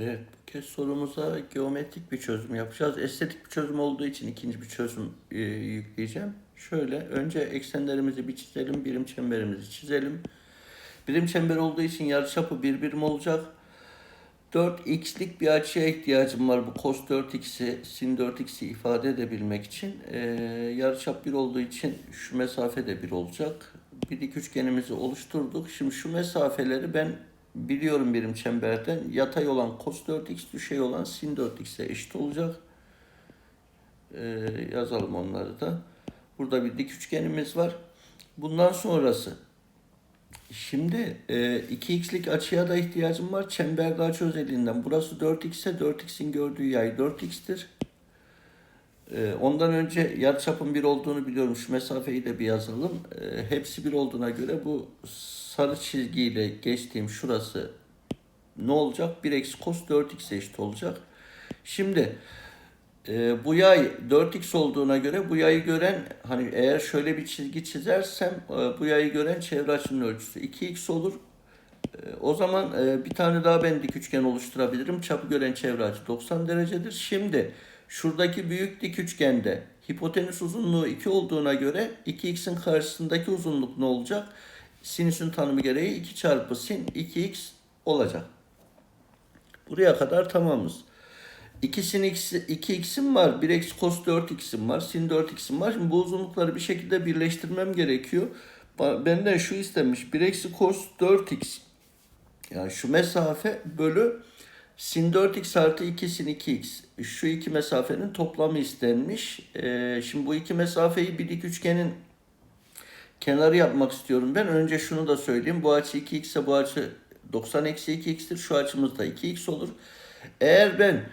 Evet, bu kez sorumuza geometrik bir çözüm yapacağız. Estetik bir çözüm olduğu için ikinci bir çözüm e, yükleyeceğim. Şöyle, önce eksenlerimizi bir çizelim, birim çemberimizi çizelim. Birim çember olduğu için yarıçapı bir birim olacak. 4x'lik bir açıya ihtiyacım var bu cos 4x'i, sin 4x'i ifade edebilmek için. E, yarıçap 1 olduğu için şu mesafe de 1 olacak. Bir dik üçgenimizi oluşturduk. Şimdi şu mesafeleri ben biliyorum birim çemberden. Yatay olan cos 4x, düşey olan sin 4x'e eşit olacak. E, yazalım onları da. Burada bir dik üçgenimiz var. Bundan sonrası Şimdi e, 2x'lik açıya da ihtiyacım var. Çember açı özelliğinden. Burası 4x ise 4x'in gördüğü yay 4x'tir. E, ondan önce yarıçapın 1 olduğunu biliyorum. Şu mesafeyi de bir yazalım. E, hepsi 1 olduğuna göre bu sarı çizgiyle geçtiğim şurası ne olacak? 1 eksi cos 4x eşit olacak. Şimdi e, bu yay 4x olduğuna göre bu yayı gören hani eğer şöyle bir çizgi çizersem e, bu yayı gören çevre açının ölçüsü 2x olur. E, o zaman bir tane daha ben dik üçgen oluşturabilirim. Çapı gören çevre açı 90 derecedir. Şimdi şuradaki büyük dik üçgende hipotenüs uzunluğu 2 olduğuna göre 2x'in karşısındaki uzunluk ne olacak? Sinüsün tanımı gereği 2 çarpı sin 2x olacak. Buraya kadar tamamız. 2 sin x, 2x'im var. 1 eksi cos 4x'im var. Sin 4x'im var. Şimdi bu uzunlukları bir şekilde birleştirmem gerekiyor. Benden şu istenmiş. 1 eksi cos 4x. Yani şu mesafe bölü sin 4x artı 2 sin 2x. Şu iki mesafenin toplamı istenmiş. Ee, şimdi bu iki mesafeyi bir dik üçgenin kenarı yapmak istiyorum ben. Önce şunu da söyleyeyim. Bu açı 2x ise bu açı 90 eksi 2x'tir. Şu açımız da 2x olur. Eğer ben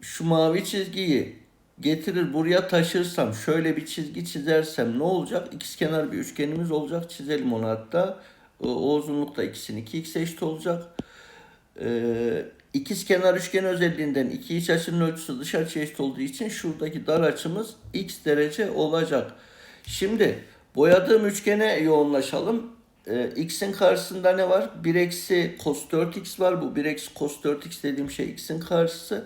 şu mavi çizgiyi getirir buraya taşırsam şöyle bir çizgi çizersem ne olacak? İkizkenar bir üçgenimiz olacak. Çizelim onu hatta. O, o uzunlukta ikisinin 2x eşit olacak. Ee, ikizkenar üçgen özelliğinden iki iç açının ölçüsü dış açı eşit olduğu için şuradaki dar açımız x derece olacak. Şimdi boyadığım üçgene yoğunlaşalım. Ee, x'in karşısında ne var? 1 eksi cos 4x var. Bu 1 eksi cos 4x dediğim şey x'in karşısı.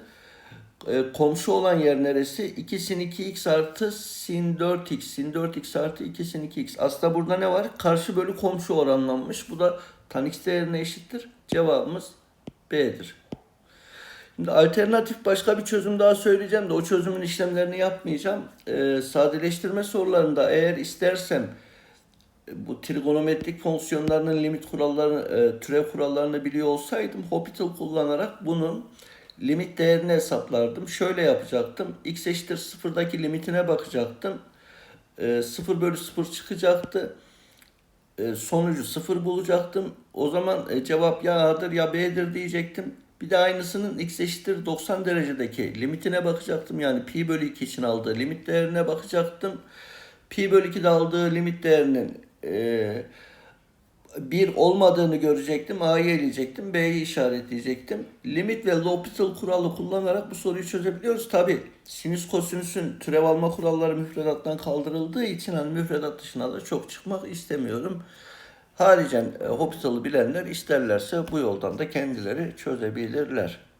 Ee, komşu olan yer neresi? 2 sin 2x artı sin 4x. Sin 4x artı 2 sin 2x. Aslında burada ne var? Karşı bölü komşu oranlanmış. Bu da tan x değerine eşittir. Cevabımız B'dir. Şimdi alternatif başka bir çözüm daha söyleyeceğim de o çözümün işlemlerini yapmayacağım. Ee, sadeleştirme sorularında eğer istersem e, bu trigonometrik fonksiyonlarının limit kurallarını, e, türev kurallarını biliyor olsaydım Hopital kullanarak bunun limit değerini hesaplardım. Şöyle yapacaktım. x eşittir sıfırdaki limitine bakacaktım. E, 0 bölü 0 çıkacaktı. E, sonucu 0 bulacaktım. O zaman e, cevap ya A'dır ya B'dir diyecektim. Bir de aynısının x eşittir 90 derecedeki limitine bakacaktım. Yani pi bölü 2 için aldığı limit değerine bakacaktım. Pi bölü 2'de aldığı limit değerinin e, 1 olmadığını görecektim. A'yı eleyecektim. B'yi işaretleyecektim. Limit ve L'Hopital kuralı kullanarak bu soruyu çözebiliyoruz. Tabi sinüs kosinüsün türev alma kuralları müfredattan kaldırıldığı için hani müfredat dışına da çok çıkmak istemiyorum. Haricen e, Hopital'ı bilenler isterlerse bu yoldan da kendileri çözebilirler.